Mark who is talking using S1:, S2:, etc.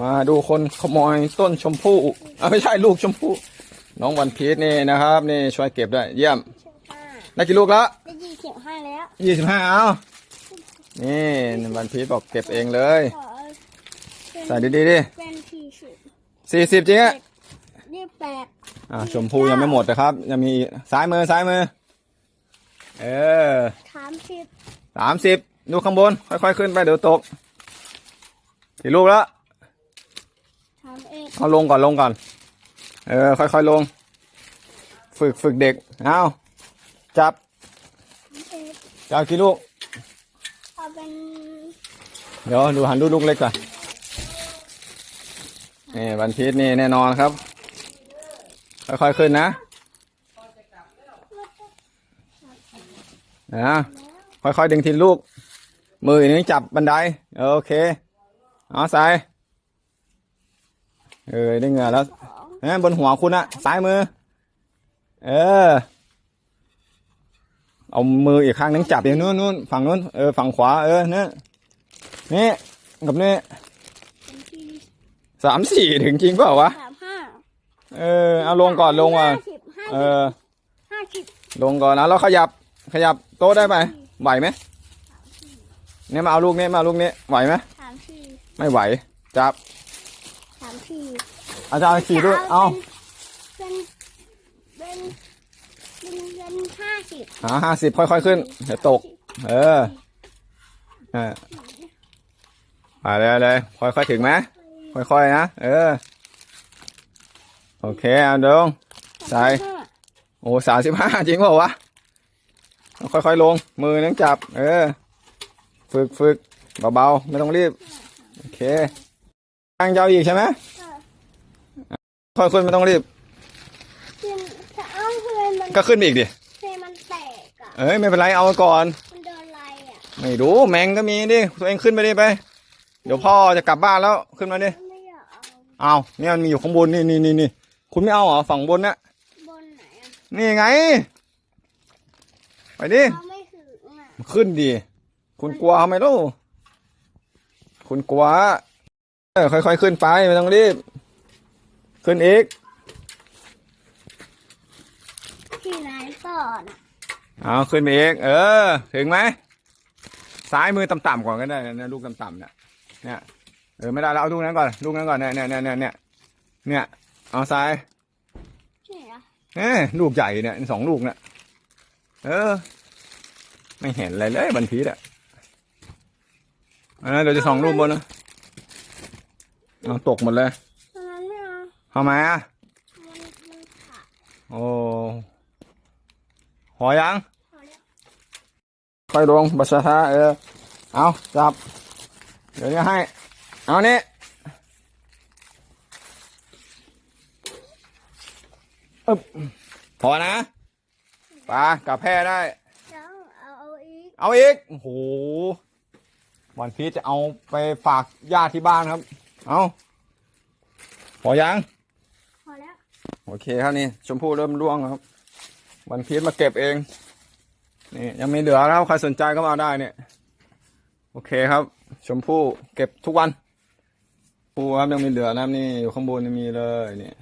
S1: มาดูคนขโมยต้นชมพู่อะไม่ใช่ลูกชมพู่น้องวันพีชนี่นะครับ นี่ช่วยเก็บด้วยเยี่ยม
S2: ห้า
S1: ได้กี่ลูกแล้ว
S2: ได้ยี่สิบห้าแล้ว
S1: ยี่สิบห้าเอานี่วันพีชบอกเก็บเองเลย
S2: ขอเป็น
S1: ใส่ดีๆดิ
S2: เป็นสี่สิบ
S1: สี่สิบจริงอะ
S2: ยี่สิบแปด
S1: อ่าชมพู่ยังไม่หมดนะครับ ยังมีซ้ายมือซ้ายมือ เออ
S2: สามสิบ
S1: สามสิบดูข้างบน ค่อยๆขึ้นไปเดี๋ยวตกกี่ลูกแล้ว
S2: สาม เอ็ด
S1: เอาลงก่อนลงก่อน เออ ค่อยๆลง ฝึกฝึกเด็ก เอาจับ
S2: สามเอ็ด
S1: จะเอากี่ลูก
S2: เอาเป็น
S1: เดี๋ยวดูหันดูลูกเล็กก่อนนี่วันพีชนี่แน่นอนครับ ค่อยๆขึ้นนะนะค่อยๆดึงทีละลูก มืออีกนึงจับบันไดเออโอเค เอาใส่ เออได้เหงื่อแล้วเอ้ยบนหัวคุณอะซ้ายมือ เออ เอามืออีกข้างนึงจับอย่างนู้นนู้นฝั่งนู้นเออฝั่งขวาเออเนี่ยนี่กับนี่
S2: เป็นที่
S1: สามสี่ถึงจริงเปล่าวะ
S2: สามห้า
S1: เออเอาลงก่อนลงก่อน
S2: ห้าสิบห้า
S1: เอ
S2: สิบ
S1: อ
S2: ห้าสิบ
S1: ลงก่อนนะแล้วขยับขยับโต๊ะได้ไหมไหวไหมเนี่ยมาเอาลูกนี้มาเอาลูกนี้ไหวไหม
S2: สามสี่
S1: ไม่ไหวจับ
S2: สามสี่
S1: อาจารย์ขี่ด้วย เอา
S2: เป็นเป็นเป็นเป็นห้าสิบ
S1: หาห้าสิบค่อยๆขึ้น เดี๋ยวตก เออเออไปเลยเลยค่อยๆถึงไหมค่อยๆนะ เออ โอเค เอาดงใส่
S2: ห้า
S1: โอ้สามสิบห้าจริงเปล่าวะ ค่อยๆลง มือนึงจับ เออ ฝึกฝึกเบาๆ ไม่ต้องรีบ โอเคตั้งยาวอีกใช่ไหม ค่อยขึ้นไม่ต้องรีบ
S2: จะเอาเพื่อนมัน
S1: ก็ขึ้นไปอีกดิ
S2: เพื่อนมันแตกอะ
S1: เอ้ยไม่เป็นไรเอาก่อน
S2: มันโดนอะไรอะ
S1: ไม่รู้แมงก็มีดิตัวเองขึ้นไปดิไป เดี๋ยวพ่อจะกลับบ้านแล้วขึ้นมาดิ
S2: ไม่อยากเอา
S1: เอาเนี่ยมันมีอยู่ข้างบนนี่นี่นี่นี่คุณไม่เอาเหรอฝั่งบนน่ะ
S2: บนไหนอะ
S1: นี่ไง ไปดิ
S2: เขาไม่ถึงอะ
S1: ขึ้นดิคุณกลัวเขาไหมลูกคุณกลัวเออค่อยๆขึ้นไปไม่ต้องรีบ ขึ้นอีก
S2: ที่ไหนก่อนอะ
S1: เอาขึ้นไปอีก เออ ถึงไหม ซ้ายมือต่ำๆก่อนก็ได้นะลูกต่ำๆเนี่ยเนี่ย เออไม่ได้แล้วเอาลูกนั้นก่อน ลูกนั้นก่อนเนี่ยเนี่ยเนี่ยเนี่ยเนี่ยเนี่ยเอาซ้าย
S2: ที่ไหนอะ
S1: เอ้ลูกใหญ่เนี่ยสองลูกเนี่ยเออ ไม่เห็นอะไรเลยบันพีดอะอันนั้นเดี๋ยวจะสองลูกบนนะเอาตกหมดเลย ทำไมอะ
S2: มันมันขาด
S1: โอ้หอยัง
S2: พอแล้ว
S1: ค่อยลงบัชชาเออ เอาจับ เดี๋ยวจะให้ เอานี่อึ๊บพอนะปลากลับแพร่ได้
S2: แล้วเอาเอาอีก
S1: เอาอีก โอ้โห วันพีชจะเอาไปฝากญาติที่บ้านครับ เอาพอยัง
S2: พอแล้ว
S1: โอเคครับนี่ ชมพู่เริ่มร่วงครับ วันพีชมาเก็บเอง นี่ยังมีเหลือแล้วใครสนใจก็มาได้เนี่ย โอเคครับ ชมพู่เก็บทุกวันปูครับยังมีเหลือนะนี่อยู่ข้างบนยังมีเลยเนี่ย